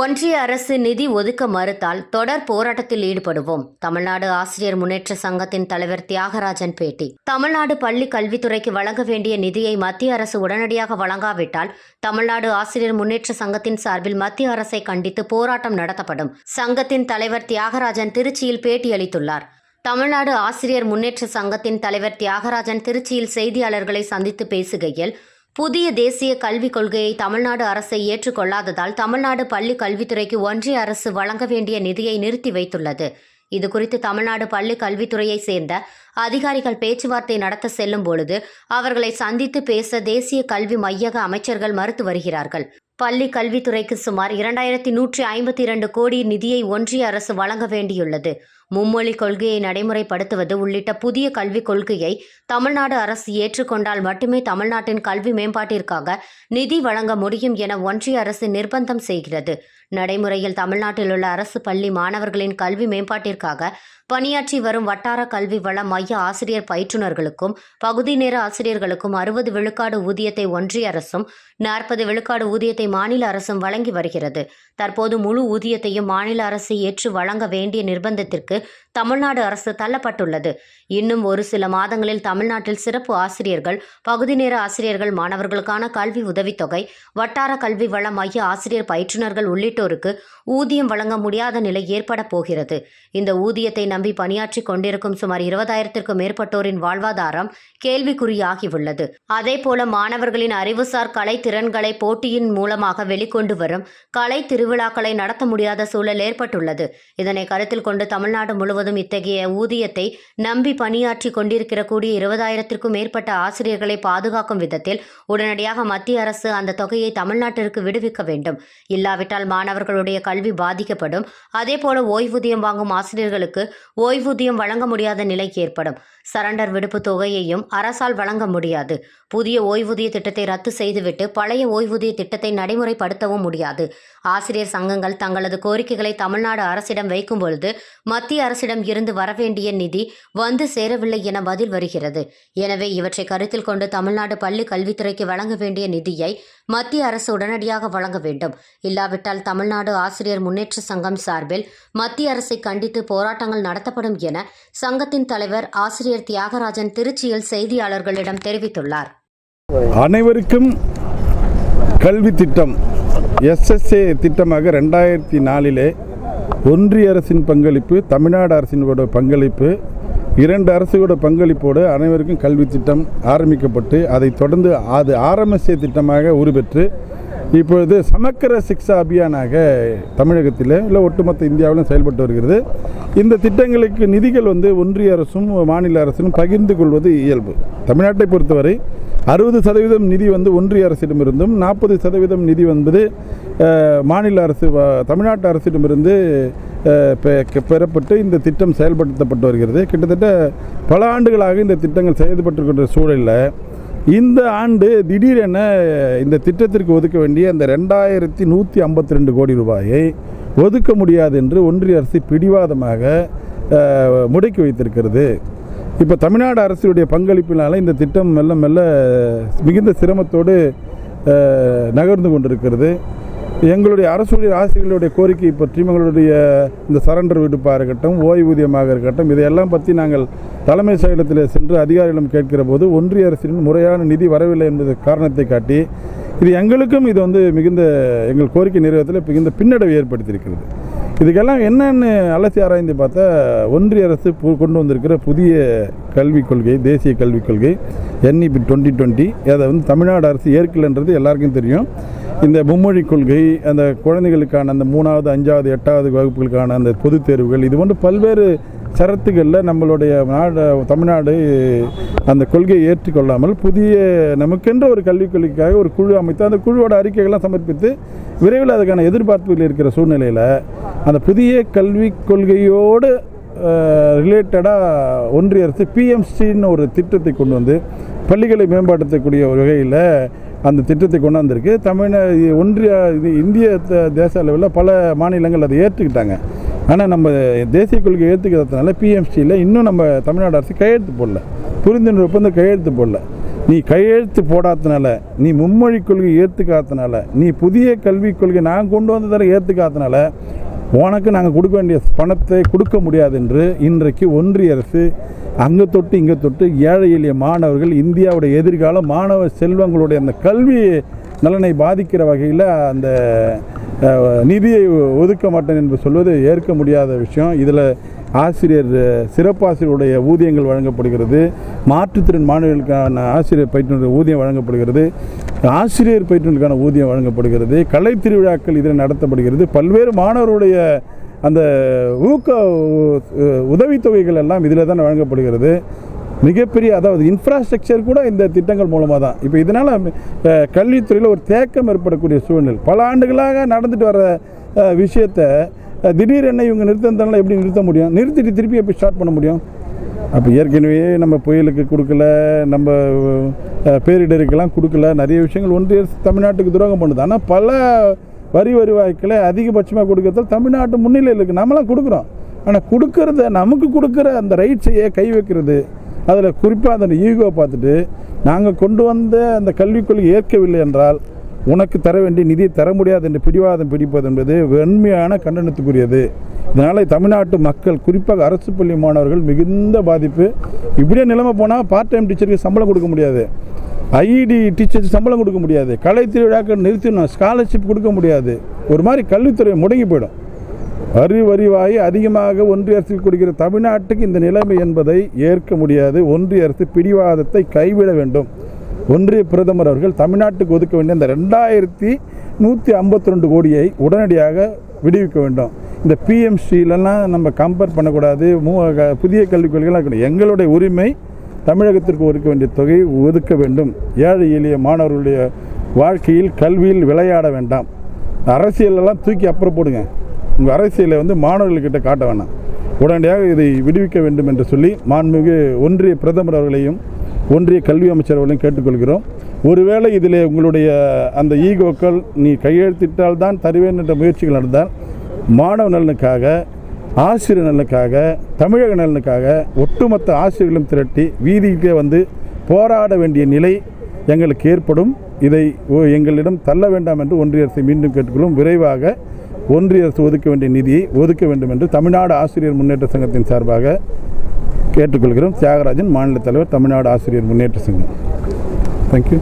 ஒன்றிய அரசு நிதி ஒதுக்க மறுத்தால் தொடர் போராட்டத்தில் ஈடுபடுவோம். தமிழ்நாடு ஆசிரியர் முன்னேற்ற சங்கத்தின் தலைவர் தியாகராஜன் பேட்டி. தமிழ்நாடு பள்ளி கல்வித்துறைக்கு வழங்க வேண்டிய நிதியை மத்திய அரசு உடனடியாக வழங்காவிட்டால் தமிழ்நாடு ஆசிரியர் முன்னேற்ற சங்கத்தின் சார்பில் மத்திய அரசை கண்டித்து போராட்டம் நடத்தப்படும். சங்கத்தின் தலைவர் தியாகராஜன் திருச்சியில் பேட்டியளித்துள்ளார் தமிழ்நாடு ஆசிரியர் முன்னேற்ற சங்கத்தின் தலைவர் தியாகராஜன் திருச்சியில் செய்தியாளர்களை சந்தித்து பேசுகையில் புதிய தேசிய கல்விக் கொள்கையை தமிழ்நாடு அரசை ஏற்றுக்கொள்ளாததால் தமிழ்நாடு பள்ளி கல்வித்துறைக்கு ஒன்றிய அரசு வழங்க வேண்டிய நிதியை நிறுத்தி வைத்துள்ளது. இதுகுறித்து தமிழ்நாடு பள்ளி கல்வித்துறையை சேர்ந்த அதிகாரிகள் பேச்சுவார்த்தை நடத்த செல்லும் பொழுது அவர்களை சந்தித்து பேச தேசிய கல்வி மையக அமைச்சர்கள் மறுத்து வருகிறார்கள். பள்ளி கல்வித்துறைக்கு சுமார் இரண்டாயிரத்தி நூற்றி ஐம்பத்தி இரண்டு கோடி நிதியை ஒன்றிய அரசு வழங்க வேண்டியுள்ளது. மும்மொழி கொள்கையை நடைமுறைப்படுத்துவது உள்ளிட்ட புதிய கல்விக் கொள்கையை தமிழ்நாடு அரசு ஏற்றுக்கொண்டால் மட்டுமே தமிழ்நாட்டின் கல்வி மேம்பாட்டிற்காக நிதி வழங்க முடியும் என ஒன்றிய அரசு நிர்பந்தம் செய்கிறது. நடைமுறையில் தமிழ்நாட்டில் உள்ள அரசு பள்ளி மாணவர்களின் கல்வி மேம்பாட்டிற்காக பணியாற்றி வரும் வட்டார கல்வி வள மைய ஆசிரியர் பயிற்றுனர்களுக்கும் பகுதி நேர ஆசிரியர்களுக்கும் அறுபது விழுக்காடு ஊதியத்தை ஒன்றிய அரசும் நாற்பது விழுக்காடு ஊதியத்தை மாநில அரசும் வழங்கி வருகிறது. தற்போது முழு ஊதியத்தையும் மாநில அரசு ஏற்று வழங்க வேண்டிய நிர்பந்தத்திற்கு தமிழ்நாடு அரசு தள்ளப்பட்டுள்ளது. இன்னும் ஒரு சில மாதங்களில் தமிழ்நாட்டில் சிறப்பு ஆசிரியர்கள் பகுதி நேர ஆசிரியர்கள் மாணவர்களுக்கான கல்வி உதவித்தொகை வட்டார கல்வி வள மைய ஆசிரியர் பயிற்றுனர்கள் உள்ளிட்டோருக்கு ஊதியம் வழங்க முடியாத நிலை ஏற்பட போகிறது. இந்த ஊதியத்தை நம்பி பணியாற்றி கொண்டிருக்கும் சுமார் இருபதாயிரத்திற்கும் மேற்பட்டோரின் வாழ்வாதாரம் கேள்விக்குறியாகியுள்ளது. அதேபோல மாணவர்களின் அறிவுசார் கலை திறன்களை போட்டியின் மூலமாக வெளிக்கொண்டு வரும் கலை திருவிழாக்களை நடத்த முடியாத சூழல் ஏற்பட்டுள்ளது. இதனை கருத்தில் கொண்டு தமிழ்நாடு முழுவதும் இத்தகைய ஊதியத்தை நம்பி பணியாற்றி கொண்டிருக்கிற கூடிய இருபதாயிரத்திற்கும் மேற்பட்ட ஆசிரியர்களை பாதுகாக்கும் விதத்தில் உடனடியாக மத்திய அரசு அந்த தொகையை தமிழ்நாட்டிற்கு விடுவிக்க வேண்டும். இல்லாவிட்டால் மாணவர்களுடைய கல்வி பாதிக்கப்படும். அதேபோல ஓய்வூதியம் வாங்கும் ஆசிரியர்களுக்கு ஓய்வூதியம் வழங்க முடியாத நிலை ஏற்படும். சரண்டர் விடுப்பு தொகையையும் அரசால் வழங்க முடியாது. புதிய ஓய்வூதிய திட்டத்தை ரத்து செய்துவிட்டு பழைய ஓய்வூதிய திட்டத்தை நடைமுறைப்படுத்தவும் முடியாது. ஆசிரியர் சங்கங்கள் தங்களது கோரிக்கைகளை தமிழ்நாடு அரசிடம் வைக்கும் பொழுது மத்திய அரசிடம் இருந்து வரவேண்டிய நிதி வந்து சேரவில்லை என பதில் வருகிறது. எனவே இவற்றை கருத்தில் கொண்டு தமிழ்நாடு பள்ளி கல்வித்துறைக்கு வழங்க வேண்டிய நிதியை மத்திய அரசு உடனடியாக வழங்க வேண்டும். இல்லாவிட்டால் தமிழ்நாடு ஆசிரியர் முன்னேற்ற சங்கம் சார்பில் மத்திய அரசை கண்டித்து போராட்டங்கள் நடத்தப்படும் என சங்கத்தின் தலைவர் ஆசிரியர் தியாகராஜன் திருச்சியில் செய்தியாளர்களிடம் தெரிவித்துள்ளார். அனைவருக்கும் கல்வி திட்டம் எஸ்எஸ்ஏ திட்டமாக ரெண்டாயிரத்தி நாலிலே ஒன்றிய அரசின் பங்களிப்பு தமிழ்நாடு அரசினோட பங்களிப்பு இரண்டு அரசுகளோட பங்களிப்போடு அனைவருக்கும் கல்வி திட்டம் ஆரம்பிக்கப்பட்டு அதை தொடர்ந்து அது ஆரம்பிய திட்டமாக உருபெற்று இப்பொழுது சமக்கர சிக்ஷா அபியானாக தமிழகத்தில் இல்லை ஒட்டுமொத்த இந்தியாவிலும் செயல்பட்டு வருகிறது. இந்த திட்டங்களுக்கு நிதிகள் வந்து ஒன்றிய அரசும் மாநில அரசும் பகிர்ந்து கொள்வது இயல்பு. தமிழ்நாட்டை பொறுத்தவரை அறுபது சதவீதம் நிதி வந்து ஒன்றிய அரசிடமிருந்தும் நாற்பது சதவீதம் நிதி வந்து மாநில அரசு தமிழ்நாட்டு அரசிடமிருந்து பெ- பெறப்பட்டு இந்த திட்டம் செயல்படுத்தப்பட்டு வருகிறது. கிட்டத்தட்ட பல ஆண்டுகளாக இந்த திட்டங்கள் செயல்பட்டு கொண்ட சூழலில் இந்த ஆண்டு திடீரென இந்த திட்டத்திற்கு ஒதுக்க வேண்டிய அந்த ரெண்டாயிரத்தி நூற்றி ஐம்பத்தி ரெண்டு கோடி ரூபாயை ஒதுக்க முடியாது என்று ஒன்றிய அரசு பிடிவாதமாக முடக்கி வைத்திருக்கிறது. இப்போ தமிழ்நாடு அரசுடைய பங்களிப்பினால் இந்த திட்டம் மெல்ல மெல்ல மிகுந்த சிரமத்தோடு நகர்ந்து கொண்டிருக்கிறது. எங்களுடைய அரசுடைய ஆசிரியர்களுடைய கோரிக்கை பற்றி எங்களுடைய இந்த சரண்டர் விடுப்பாக இருக்கட்டும் ஓய்வூதியமாக இருக்கட்டும் இதையெல்லாம் பற்றி நாங்கள் தலைமை செயலத்தில் சென்று அதிகாரிகளிடம் கேட்கிற போது ஒன்றிய அரசின் முறையான நிதி வரவில்லை என்பது காரணத்தை காட்டி இது எங்களுக்கும் இது வந்து மிகுந்த எங்கள் கோரிக்கை நிறைவேற்றத்தில் மிகுந்த பின்னடைவை ஏற்படுத்தியிருக்கிறது. இதுக்கெல்லாம் என்னென்னு அலசி ஆராய்ந்து பார்த்தா ஒன்றிய அரசு பு- கொண்டு வந்திருக்கிற புதிய கல்விக் கொள்கை தேசிய கல்விக் கொள்கை என்இபி டுவெண்ட்டி டுவெண்ட்டி அதை வந்து தமிழ்நாடு அரசு ஏற்கலைன்றது எல்லாருக்கும் தெரியும். இந்த மும்மொழி கொள்கை அந்த குழந்தைகளுக்கான அந்த மூணாவது அஞ்சாவது எட்டாவது வகுப்புகளுக்கான அந்த பொதுத் தேர்வுகள் இது போன்று பல்வேறு சரத்துகளில் நம்மளுடைய நாடு தமிழ்நாடு அந்த கொள்கையை ஏற்றுக்கொள்ளாமல் புதிய நமக்கென்ற ஒரு கல்விக் கொள்கைக்காக ஒரு குழு அமைத்து அந்த குழுவோட அறிக்கைகள்லாம் சமர்ப்பித்து விரைவில் அதுக்கான எதிர்பார்ப்புகள் இருக்கிற சூழ்நிலையில் அந்த புதிய கல்விக் கொள்கையோடு ரிலேட்டடாக ஒன்றிய அரசு பிஎம்சின்னு ஒரு திட்டத்தை கொண்டு வந்து பள்ளிகளை மேம்படுத்தக்கூடிய ஒரு வகையில் அந்த திட்டத்தை கொண்டாந்துருக்கு தமிழ் ஒன்றிய இது இந்திய த- தேச அளவில் பல மாநிலங்கள் அதை ஏற்றுக்கிட்டாங்க. ஆனால் நம்ம தேசிய கொள்கை ஏற்றுக்கிறதுனால பிஎம்சியில் இன்னும் நம்ம தமிழ்நாடு அரசு கையெழுத்து போடல. புரிந்துணர்வு ஒப்பந்தம் கையெழுத்து போடல. நீ கையெழுத்து போடாதனால நீ மும்மொழி கொள்கை ஏற்றுக்காதனால நீ புதிய கல்விக் கொள்கை நான் கொண்டு வந்ததில் ஏற்றுக்காதனால உனக்கு நாங்கள் கொடுக்க வேண்டிய பணத்தை கொடுக்க முடியாது என்று இன்றைக்கு ஒன்றிய அரசு அங்கே தொட்டு இங்கே தொட்டு ஏழை எளிய மாணவர்கள் இந்தியாவுடைய எதிர்கால மாணவ செல்வங்களுடைய அந்த கல்வி நலனை பாதிக்கிற வகையில் அந்த நிதியை ஒதுக்க மாட்டேன் என்று சொல்வது ஏற்க முடியாத விஷயம். இதில் ஆசிரியர் சிறப்பாசிரியருடைய ஊதியங்கள் வழங்கப்படுகிறது. மாற்றுத்திறன் மாணவர்களுக்கான ஆசிரியர் பயிற்றுனர் ஊதியம் வழங்கப்படுகிறது. ஆசிரியர் பயிற்றுனருக்கான ஊதியம் வழங்கப்படுகிறது. கலை திருவிழாக்கள் இதில் நடத்தப்படுகிறது. பல்வேறு மாணவருடைய அந்த ஊக்க உதவித்தொகைகள் எல்லாம் இதில் தான் வழங்கப்படுகிறது. மிகப்பெரிய அதாவது இன்ஃப்ராஸ்ட்ரக்சர் கூட இந்த திட்டங்கள் மூலமாக தான் இப்போ இதனால் கல்வித்துறையில் ஒரு தேக்கம் ஏற்படக்கூடிய சூழ்நிலை. பல ஆண்டுகளாக நடந்துட்டு வர விஷயத்தை திடீரென இவங்க நிறுத்தினால எப்படி நிறுத்த முடியும்? நிறுத்திட்டு திருப்பி எப்படி ஸ்டார்ட் பண்ண முடியும்? அப்போ ஏற்கனவே நம்ம புயலுக்கு கொடுக்கல நம்ம பேரிடருக்கெல்லாம் கொடுக்கல. நிறைய விஷயங்கள் ஒன்றிய தமிழ்நாட்டுக்கு துரோகம் பண்ணுது. ஆனால் பல வரி வருவாய்க்களை அதிகபட்சமாக கொடுக்கறதால் தமிழ்நாட்டு முன்னிலையில் இருக்குது நம்மளாம் கொடுக்குறோம். ஆனால் கொடுக்கறத நமக்கு கொடுக்குற அந்த ரைட்ஸையே கை வைக்கிறது அதில் குறிப்பாக அந்த ஈகோ பார்த்துட்டு நாங்கள் கொண்டு வந்த அந்த கல்விக் கொள்கை ஏற்கவில்லை என்றால் உனக்கு தர வேண்டிய நிதியை தர முடியாது என்று பிடிவாதம் பிடிப்பது என்பது வெண்மையான கண்டனத்துக்குரியது. இதனால் தமிழ்நாட்டு மக்கள் குறிப்பாக அரசு பள்ளி மாணவர்கள் மிகுந்த பாதிப்பு. இப்படியே நிலைமை போனால் பார்ட் டைம் டீச்சருக்கு சம்பளம் கொடுக்க முடியாது. ஐஇடி டீச்சருக்கு சம்பளம் கொடுக்க முடியாது. கலை திருவிழாக்கள் நிறுத்தணும் ஸ்காலர்ஷிப் கொடுக்க முடியாது. ஒரு மாதிரி கல்வித்துறை முடங்கி போயிடும். வரி அதிகமாக ஒன்றிய அரசு கொடுக்கிற தமிழ்நாட்டுக்கு இந்த நிலைமை என்பதை ஏற்க முடியாது. ஒன்றிய அரசு பிடிவாதத்தை கைவிட வேண்டும். ஒன்றிய பிரதமர் அவர்கள் தமிழ்நாட்டுக்கு ஒதுக்க வேண்டிய இந்த ரெண்டாயிரத்தி நூற்றி ஐம்பத்தி ரெண்டு கோடியை உடனடியாக விடுவிக்க வேண்டும். இந்த பிஎம்சிலெல்லாம் நம்ம கம்பேர் பண்ணக்கூடாது. மூ க- புதிய கல்விக் கொள்கைலாம் இருக்கணும். எங்களுடைய உரிமை தமிழகத்திற்கு ஒதுக்க வேண்டிய தொகை ஒதுக்க வேண்டும். ஏழை எளிய மாணவர்களுடைய வாழ்க்கையில் கல்வியில் விளையாட வேண்டாம். அரசியலெல்லாம் தூக்கி அப்புறம் போடுங்க. உங்கள் அரசியலை வந்து மாணவர்கள்கிட்ட காட்ட வேணாம். உடனடியாக இதை விடுவிக்க வேண்டும் என்று சொல்லி மாண்புமிகு ஒன்றிய பிரதமர் அவர்களையும் ஒன்றிய கல்வி அமைச்சர் அவர்களையும் கேட்டுக்கொள்கிறோம். ஒருவேளை இதில் உங்களுடைய அந்த ஈகோக்கள் நீ கையெழுத்திட்டால் தான் தருவேன் என்ற முயற்சிகள் நடந்தால் மாணவ நலனுக்காக ஆசிரியர் நலனுக்காக தமிழக நலனுக்காக ஒட்டுமொத்த ஆசிரியர்களும் திரட்டி வீதிக்கே வந்து போராட வேண்டிய நிலை எங்களுக்கு ஏற்படும். இதை எங்களிடம் தள்ள வேண்டாம் என்று ஒன்றிய அரசை மீண்டும் கேட்டுக்கொள்ளும் விரைவாக ஒன்றிய அரசு ஒதுக்க வேண்டிய நிதியை ஒதுக்க வேண்டும் என்று தமிழ்நாடு ஆசிரியர் முன்னேற்ற சங்கத்தின் சார்பாக கேட்டுக்கொள்கிறோம் தியாகராஜன் மாநில தலைவர் தமிழ்நாடு ஆசிரியர் முன்னேற்ற சங்கம். தேங்க்யூ